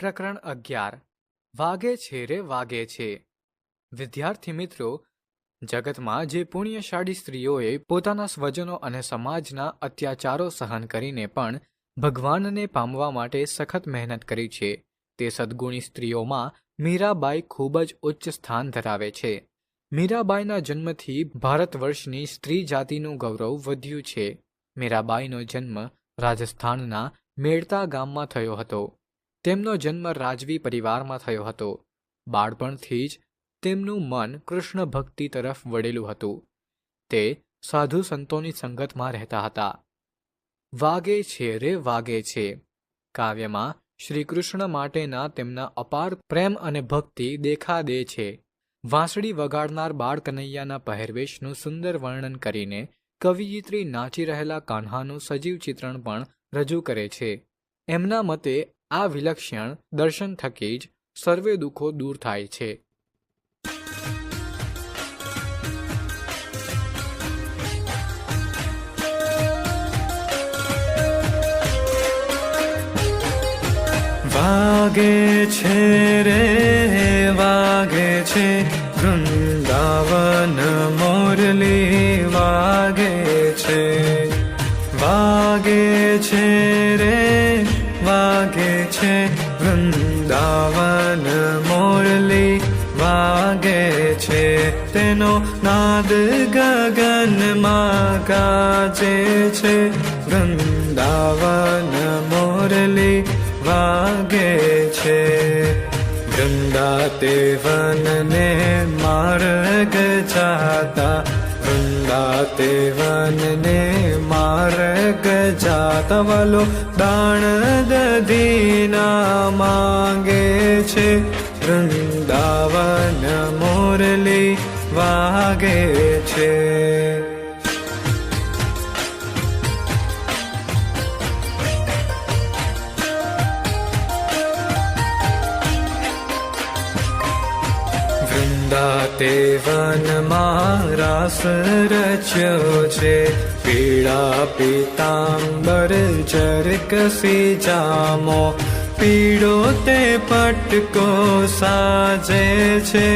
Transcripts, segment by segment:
પ્રકરણ અગિયાર. વાગે છે રે વાગે છે. વિદ્યાર્થી મિત્રો, જગતમાં જે પુણ્યશાળી સ્ત્રીઓએ પોતાના સ્વજનો અને સમાજના અત્યાચારો સહન કરીને પણ ભગવાનને પામવા માટે સખત મહેનત કરી છે, તે સદ્ગુણી સ્ત્રીઓમાં મીરાબાઈ ખૂબ જ ઉચ્ચ સ્થાન ધરાવે છે. મીરાબાઈના જન્મથી ભારત વર્ષની સ્ત્રી જાતિનું ગૌરવ વધ્યું છે. મીરાબાઈનો જન્મ રાજસ્થાનના મેળતા ગામમાં થયો હતો. તેમનો જન્મ રાજવી પરિવારમાં થયો હતો. બાળપણથી જ તેમનું મન કૃષ્ણ ભક્તિ તરફ વળેલું હતું. તે સાધુ સંતોની સંગતમાં રહેતા હતા. વાગે છે રે, વાગે છે કાવ્યમાં શ્રી કૃષ્ણ માટેના તેમના અપાર પ્રેમ અને ભક્તિ દેખા દે છે. વાંસળી વગાડનાર બાળ કનૈયાના પહેરવેશનું સુંદર વર્ણન કરીને કવિયત્રી નાચી રહેલા કાન્હાનું સજીવ ચિત્રણ પણ રજૂ કરે છે. એમના મતે આ વિલક્ષણ દર્શન થકી જ સર્વે દુઃખો દૂર થાય છે. વાગે છે રે, વાગે છે, વૃંદાવન મોરલી વાગે છે. વાગે છે રે છે, વૃંદાવન મોરલી વાગે છે, તેનો નાદ ગગનમાં ગાજે છે. વૃંદાવન મોરલી વાગે છે વૃંદા તે વનને માર્ગ જાતા વૃંદા તે વનને માર્ગ જાતા વાલો દાણ દધીના માંગે છે. વૃંદાવન વૃંદા તે વનમાં રાસ રચ્યો છે પીળા પીતાંબર જરકસી જામો પીળો તે પટકો સાજે છે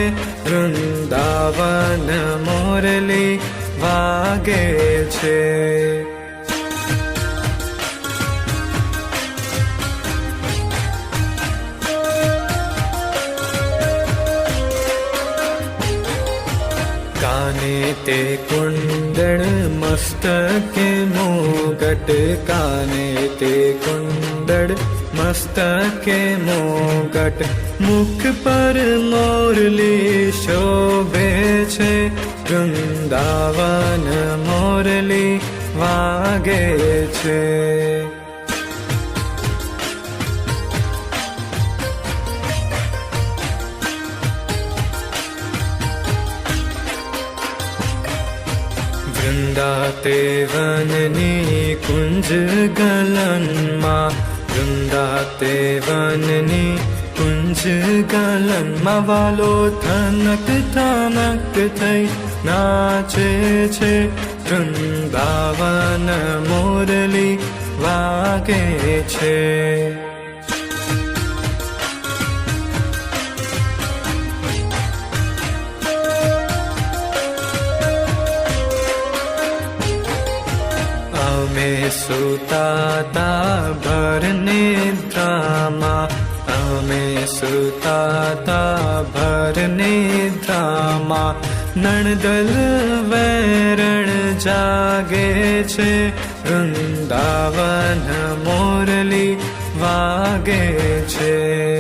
વૃંદાવન મોરલી વાગે છે કાને તે કુંડળ મસ્તકે મોગટ કાને તે કુંડળ મસ્તકે મોગટ મુખ પર મોરલી શોભે છે વૃંદાવન મોરલી વાગે છે વૃંદા તે વનની કુંજ ગલનમાં વૃંદા તે વનની કુંજ ગલનમાં વાલો થનક થનક થઈ નાચે છે વૃંદાવન મોરલી વાગે છે અમે સુતાતા ભરને દ્રામા અમે સુતાતા ભરને દ્રામા નણદલ વેરણ જાગે છે વૃંદાવન મોરલી વાગે છે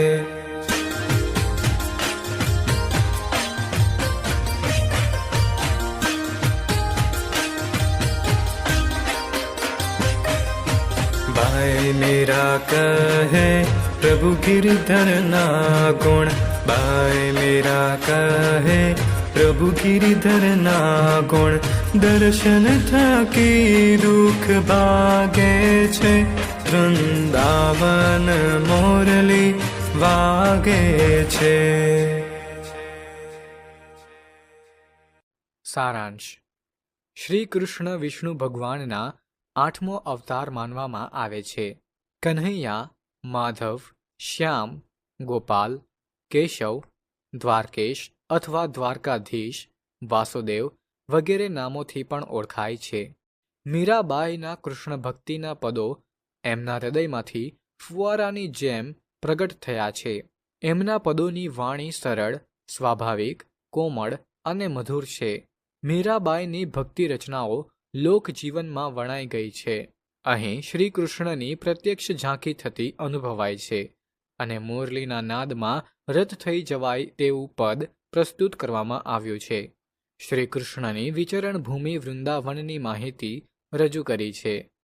भाई मेरा कहे प्रभु गिरधर ना गुण भाई मेरा कहे प्रभु गिरधर ना गुण दर्शन थकी दुख भागे छे વૃંદાવન મોરલી વાગે છે સારાંશ શ્રી કૃષ્ણ વિષ્ણુ ભગવાનના આઠમો અવતાર માનવામાં આવે છે. કન્હૈયા માધવ, શ્યામ, ગોપાલ, કેશવ, દ્વારકેશ અથવા દ્વારકાધીશ, વાસુદેવ વગેરે નામોથી પણ ઓળખાય છે. મીરાબાઈના કૃષ્ણ ભક્તિના પદો એમના હૃદયમાંથી ફુવારાની જેમ પ્રગટ થયા છે. એમના પદોની વાણી સરળ, સ્વાભાવિક, કોમળ અને મધુર છે. મીરાબાઈની ભક્તિ રચનાઓ લોકજીવનમાં વણાઈ ગઈ છે. અહીં શ્રી કૃષ્ણની પ્રત્યક્ષ ઝાંખી થતી અનુભવાય છે અને મુરલીના નાદમાં રથ થઈ જવાય તેવું પદ પ્રસ્તુત કરવામાં આવ્યું છે. શ્રી કૃષ્ણની વિચરણ ભૂમિ વૃંદાવનની માહિતી રજૂ કરી છે.